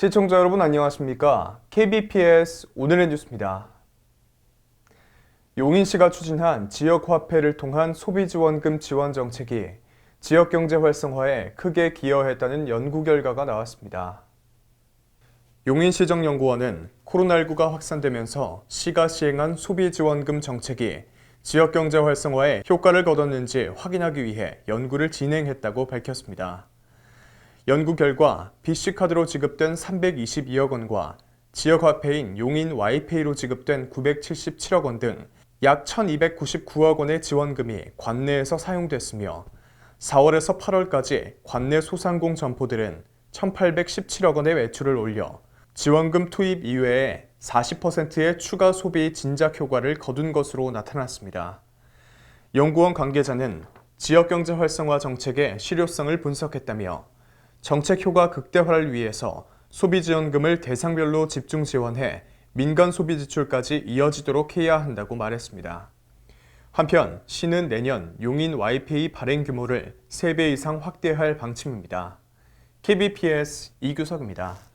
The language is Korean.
시청자 여러분 안녕하십니까? KBPS 오늘의 뉴스입니다. 용인 시가 추진한 지역 화폐를 통한 소비 지원금 지원 정책이 지역 경제 활성화에 크게 기여했다는 연구 결과가 나왔습니다. 용인시정연구원은 코로나19가 확산되면서 시가 시행한 소비 지원금 정책이 지역 경제 활성화에 효과를 거뒀는지 확인하기 위해 연구를 진행했다고 밝혔습니다. 연구 결과 BC카드로 지급된 322억 원과 지역화폐인 용인 와이페이로 지급된 977억 원 등 약 1299억 원의 지원금이 관내에서 사용됐으며 4월에서 8월까지 관내 소상공 점포들은 1817억 원의 매출을 올려 지원금 투입 이외에 40%의 추가 소비 진작 효과를 거둔 것으로 나타났습니다. 연구원 관계자는 지역경제 활성화 정책의 실효성을 분석했다며 정책 효과 극대화를 위해서 소비지원금을 대상별로 집중 지원해 민간 소비 지출까지 이어지도록 해야 한다고 말했습니다. 한편 시는 내년 용인 YPA 발행 규모를 3배 이상 확대할 방침입니다. KBPS 이규석입니다.